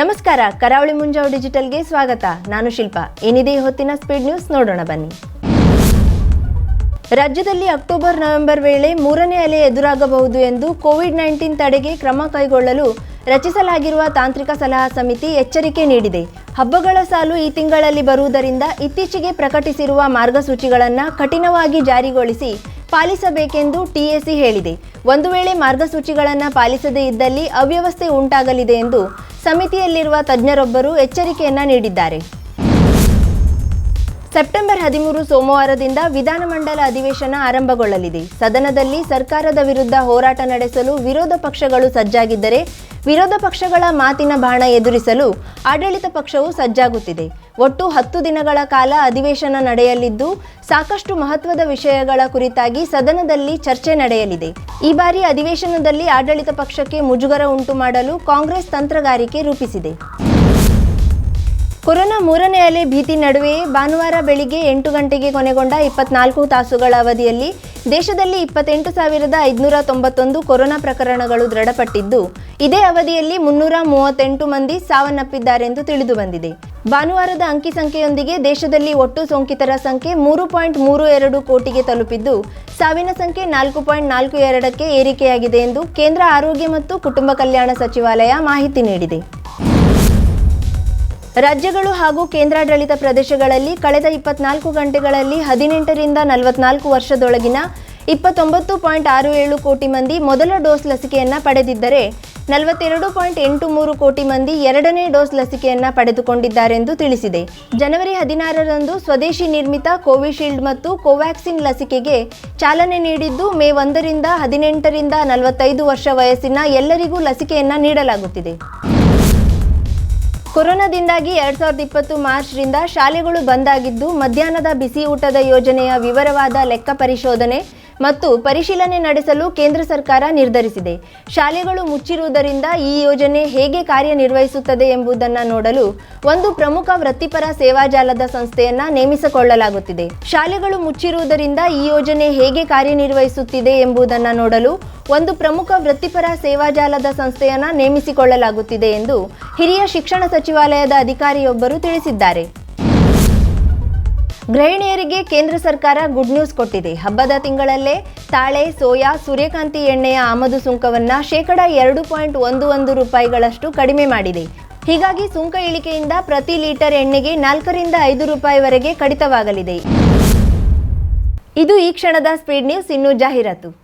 ನಮಸ್ಕಾರ, ಕರಾವಳಿ ಮುಂಜಾವು ಡಿಜಿಟಲ್ಗೆ ಸ್ವಾಗತ. ನಾನು ಶಿಲ್ಪ. ಏನಿದೆ ಹೊತ್ತಿನ ಸ್ಪೀಡ್ ನ್ಯೂಸ್ ನೋಡೋಣ, ಬನ್ನಿ. ರಾಜ್ಯದಲ್ಲಿ ಅಕ್ಟೋಬರ್, ನವೆಂಬರ್ ವೇಳೆ ಮೂರನೇ ಅಲೆ ಎದುರಾಗಬಹುದು ಎಂದು ಕೋವಿಡ್ ನೈನ್ಟೀನ್ ತಡೆಗೆ ಕ್ರಮ ಕೈಗೊಳ್ಳಲು ರಚಿಸಲಾಗಿರುವ ತಾಂತ್ರಿಕ ಸಲಹಾ ಸಮಿತಿ ಎಚ್ಚರಿಕೆ ನೀಡಿದೆ. ಹಬ್ಬಗಳ ಸಾಲು ಈ ತಿಂಗಳಲ್ಲಿ ಬರುವುದರಿಂದ ಇತ್ತೀಚೆಗೆ ಪ್ರಕಟಿಸಿರುವ ಮಾರ್ಗಸೂಚಿಗಳನ್ನು ಕಠಿಣವಾಗಿ ಜಾರಿಗೊಳಿಸಿ ಪಾಲಿಸಬೇಕೆಂದು ಟಿಎಸಿ ಹೇಳಿದೆ. ಒಂದು ವೇಳೆ ಮಾರ್ಗಸೂಚಿಗಳನ್ನು ಪಾಲಿಸದೇ ಇದ್ದಲ್ಲಿ ಅವ್ಯವಸ್ಥೆ ಉಂಟಾಗಲಿದೆ ಎಂದು ಸಮಿತಿಯಲ್ಲಿರುವ ತಜ್ಞರೊಬ್ಬರು ಎಚ್ಚರಿಕೆಯನ್ನ ನೀಡಿದ್ದಾರೆ. ಸೆಪ್ಟೆಂಬರ್ ಹದಿಮೂರು ಸೋಮವಾರದಿಂದ ವಿಧಾನಮಂಡಲ ಅಧಿವೇಶನ ಆರಂಭಗೊಳ್ಳಲಿದೆ. ಸದನದಲ್ಲಿ ಸರ್ಕಾರದ ವಿರುದ್ಧ ಹೋರಾಟ ನಡೆಸಲು ವಿರೋಧ ಪಕ್ಷಗಳು ಸಜ್ಜಾಗಿದ್ದರೆ, ವಿರೋಧ ಪಕ್ಷಗಳ ಮಾತಿನ ಬಾಣ ಎದುರಿಸಲು ಆಡಳಿತ ಪಕ್ಷವು ಸಜ್ಜಾಗುತ್ತಿದೆ. ಒಟ್ಟು ಹತ್ತು ದಿನಗಳ ಕಾಲ ಅಧಿವೇಶನ ನಡೆಯಲಿದ್ದು, ಸಾಕಷ್ಟು ಮಹತ್ವದ ವಿಷಯಗಳ ಕುರಿತಾಗಿ ಸದನದಲ್ಲಿ ಚರ್ಚೆ ನಡೆಯಲಿದೆ. ಈ ಬಾರಿ ಅಧಿವೇಶನದಲ್ಲಿ ಆಡಳಿತ ಪಕ್ಷಕ್ಕೆ ಮುಜುಗರ ಉಂಟು ಮಾಡಲು ಕಾಂಗ್ರೆಸ್ ತಂತ್ರಗಾರಿಕೆ ರೂಪಿಸಿದೆ. ಕೊರೋನಾ ಮೂರನೇ ಅಲೆ ಭೀತಿ ನಡುವೆ ಭಾನುವಾರ ಬೆಳಿಗ್ಗೆ ಎಂಟು ಗಂಟೆಗೆ ಕೊನೆಗೊಂಡ ಇಪ್ಪತ್ನಾಲ್ಕು ತಾಸುಗಳ ಅವಧಿಯಲ್ಲಿ ದೇಶದಲ್ಲಿ ಇಪ್ಪತ್ತೆಂಟು ಸಾವಿರದ ಐದುನೂರ ತೊಂಬತ್ತೊಂದು ಕೊರೋನಾ ಪ್ರಕರಣಗಳು ದೃಢಪಟ್ಟಿದ್ದು, ಇದೇ ಅವಧಿಯಲ್ಲಿ ಮುನ್ನೂರ ಮೂವತ್ತೆಂಟು ಮಂದಿ ಸಾವನ್ನಪ್ಪಿದ್ದಾರೆಂದು ತಿಳಿದುಬಂದಿದೆ ಭಾನುವಾರದ ಅಂಕಿ ಸಂಖ್ಯೆಯೊಂದಿಗೆ ದೇಶದಲ್ಲಿ ಒಟ್ಟು ಸೋಂಕಿತರ ಸಂಖ್ಯೆ ಮೂರು ಪಾಯಿಂಟ್ ಮೂರು ಎರಡು ಕೋಟಿಗೆ ತಲುಪಿದ್ದು, ಸಾವಿನ ಸಂಖ್ಯೆ ನಾಲ್ಕು ಪಾಯಿಂಟ್ ನಾಲ್ಕು ಎರಡಕ್ಕೆ ಏರಿಕೆಯಾಗಿದೆ ಎಂದು ಕೇಂದ್ರ ಆರೋಗ್ಯ ಮತ್ತು ಕುಟುಂಬ ಕಲ್ಯಾಣ ಸಚಿವಾಲಯ ಮಾಹಿತಿ ನೀಡಿದೆ. ರಾಜ್ಯಗಳು ಹಾಗೂ ಕೇಂದ್ರಾಡಳಿತ ಪ್ರದೇಶಗಳಲ್ಲಿ ಕಳೆದ ಇಪ್ಪತ್ನಾಲ್ಕು ಗಂಟೆಗಳಲ್ಲಿ ಹದಿನೆಂಟರಿಂದ ನಲವತ್ನಾಲ್ಕು ವರ್ಷದೊಳಗಿನ ಇಪ್ಪತ್ತೊಂಬತ್ತು ಪಾಯಿಂಟ್ ಆರು ಏಳು ಕೋಟಿ ಮಂದಿ ಮೊದಲ ಡೋಸ್ ಲಸಿಕೆಯನ್ನು ಪಡೆದಿದ್ದರೆ ನಲವತ್ತೆರಡು ಪಾಯಿಂಟ್ ಎಂಟು ಮೂರು ಕೋಟಿ ಮಂದಿ ಎರಡನೇ ಡೋಸ್ ಲಸಿಕೆಯನ್ನು ಪಡೆದುಕೊಂಡಿದ್ದಾರೆಂದು ತಿಳಿಸಿದೆ. ಜನವರಿ ಹದಿನಾರರಂದು ಸ್ವದೇಶಿ ನಿರ್ಮಿತ ಕೋವಿಶೀಲ್ಡ್ ಮತ್ತು ಕೋವ್ಯಾಕ್ಸಿನ್ ಲಸಿಕೆಗೆ ಚಾಲನೆ ನೀಡಿದ್ದು ಮೇ ಒಂದರಿಂದ ಹದಿನೆಂಟರಿಂದ ನಲವತ್ತೈದು ವರ್ಷ ವಯಸ್ಸಿನ ಎಲ್ಲರಿಗೂ ಲಸಿಕೆಯನ್ನು ನೀಡಲಾಗುತ್ತಿದೆ. ಕೊರೋನಾದಿಂದಾಗಿ ಎರಡ್ ಸಾವಿರದ ಇಪ್ಪತ್ತು ಮಾರ್ಚ್ರಿಂದ ಶಾಲೆಗಳು ಬಂದಾಗಿದ್ದು, ಮಧ್ಯಾಹ್ನದ ಬಿಸಿ ಊಟದ ಯೋಜನೆಯ ವಿವರವಾದ ಲೆಕ್ಕ ಪರಿಶೋಧನೆ ಮತ್ತು ಪರಿಶೀಲನೆ ನಡೆಸಲು ಕೇಂದ್ರ ಸರ್ಕಾರ ನಿರ್ಧರಿಸಿದೆ. ಶಾಲೆಗಳು ಮುಚ್ಚಿರುವುದರಿಂದ ಈ ಯೋಜನೆ ಹೇಗೆ ಕಾರ್ಯನಿರ್ವಹಿಸುತ್ತದೆ ಎಂಬುದನ್ನು ನೋಡಲು ಒಂದು ಪ್ರಮುಖ ವೃತ್ತಿಪರ ಸೇವಾಜಾಲದ ಸಂಸ್ಥೆಯನ್ನ ನೇಮಿಸಿಕೊಳ್ಳಲಾಗುತ್ತಿದೆ. ಶಾಲೆಗಳು ಮುಚ್ಚಿರುವುದರಿಂದ ಈ ಯೋಜನೆ ಹೇಗೆ ಕಾರ್ಯನಿರ್ವಹಿಸುತ್ತಿದೆ ಎಂಬುದನ್ನು ನೋಡಲು ಒಂದು ಪ್ರಮುಖ ವೃತ್ತಿಪರ ಸೇವಾಜಾಲದ ಸಂಸ್ಥೆಯನ್ನ ನೇಮಿಸಿಕೊಳ್ಳಲಾಗುತ್ತಿದೆ ಎಂದು ಹಿರಿಯ ಶಿಕ್ಷಣ ಸಚಿವಾಲಯದ ಅಧಿಕಾರಿಯೊಬ್ಬರು ತಿಳಿಸಿದ್ದಾರೆ. ಗೃಹಿಣಿಯರಿಗೆ ಕೇಂದ್ರ ಸರ್ಕಾರ ಗುಡ್ ನ್ಯೂಸ್ ಕೊಟ್ಟಿದೆ. ಹಬ್ಬದ ತಿಂಗಳಲ್ಲೇ ತಾಳೆ, ಸೋಯಾ, ಸೂರ್ಯಕಾಂತಿ ಎಣ್ಣೆಯ ಆಮದು ಸುಂಕವನ್ನ ಶೇಕಡ ಎರಡು ಪಾಯಿಂಟ್ ಒಂದು ಒಂದು ರೂಪಾಯಿಗಳಷ್ಟು ಕಡಿಮೆ ಮಾಡಿದೆ. ಹೀಗಾಗಿ ಸುಂಕ ಇಳಿಕೆಯಿಂದ ಪ್ರತಿ ಲೀಟರ್ ಎಣ್ಣೆಗೆ ನಾಲ್ಕರಿಂದ ಐದು ರೂಪಾಯಿವರೆಗೆ ಕಡಿತವಾಗಲಿದೆ. ಇದು ಈ ಕ್ಷಣದ ಸ್ಪೀಡ್ ನ್ಯೂಸ್. ಇನ್ನು ಜಾಹೀರಾತು.